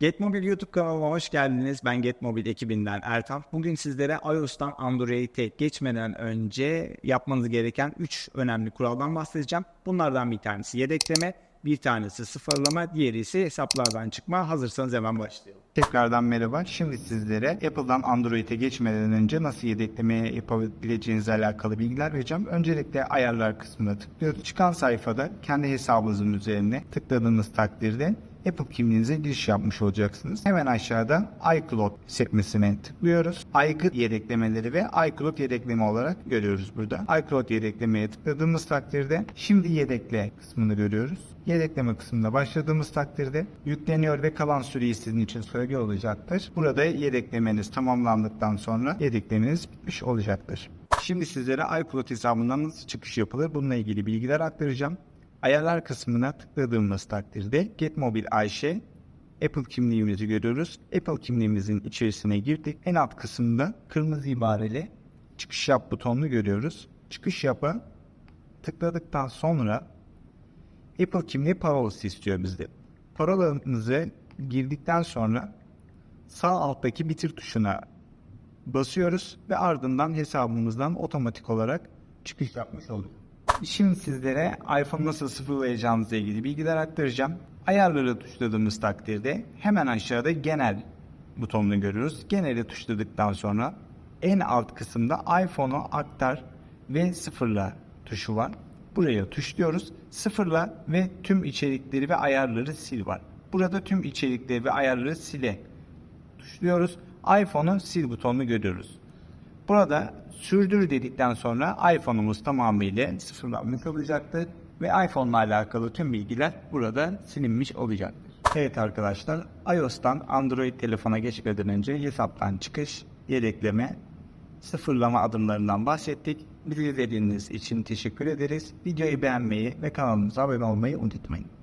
Getmobil YouTube kanalıma hoş geldiniz. Ben Getmobil ekibinden Ertan. Bugün sizlere iOS'tan Android'e geçmeden önce yapmanız gereken 3 önemli kuraldan bahsedeceğim. Bunlardan bir tanesi yedekleme, bir tanesi sıfırlama, diğeri ise hesaplardan çıkma. Hazırsanız hemen başlayalım. Tekrardan merhaba. Şimdi sizlere Apple'dan Android'e geçmeden önce nasıl yedekleme yapabileceğinizle alakalı bilgiler vereceğim. Öncelikle ayarlar kısmına tıklıyoruz. Çıkan sayfada kendi hesabınızın üzerine tıkladığınız takdirde Apple kimliğinize giriş yapmış olacaksınız. Hemen aşağıda iCloud sekmesine tıklıyoruz. iCloud yedeklemeleri ve iCloud yedekleme olarak görüyoruz burada. iCloud yedeklemeye tıkladığımız takdirde şimdi yedekle kısmını görüyoruz. Yedekleme kısmına başladığımız takdirde yükleniyor ve kalan süreyi sizin için söylüyor olacaktır. Burada yedeklemeniz tamamlandıktan sonra yedeklemeniz bitmiş olacaktır. Şimdi sizlere iCloud hesabından nasıl çıkış yapılır bununla ilgili bilgiler aktaracağım. Ayarlar kısmına tıkladığımız takdirde Get Mobile Ayşe Apple kimliğimizi görüyoruz. Apple kimliğimizin içerisine girdik. En alt kısımda kırmızı ibareli çıkış yap butonunu görüyoruz. Çıkış yapa tıkladıktan sonra Apple kimliği parolası istiyor bizde. Parolanızı girdikten sonra sağ alttaki bitir tuşuna basıyoruz ve ardından hesabımızdan otomatik olarak çıkış yapmış olduk. Şimdi sizlere iPhone nasıl sıfırlayacağınızla ilgili bilgiler aktaracağım. Ayarları tuşladığımız takdirde hemen aşağıda genel butonunu görüyoruz. Geneli tuşladıktan sonra en alt kısımda iPhone'u aktar ve sıfırla tuşu var. Buraya tuşluyoruz. Sıfırla ve tüm içerikleri ve ayarları sil var. Burada tüm içerikleri ve ayarları sile tuşluyoruz. iPhone'u sil butonunu görüyoruz. Burada sürdür dedikten sonra iPhone'umuz tamamıyla sıfırlanmış olacaktır ve iPhone ile alakalı tüm bilgiler burada silinmiş olacaktır. Evet arkadaşlar iOS'tan Android telefona geçmeden önce hesaptan çıkış, yedekleme, sıfırlama adımlarından bahsettik. Bizi izlediğiniz için teşekkür ederiz. Videoyu beğenmeyi ve kanalımıza abone olmayı unutmayın.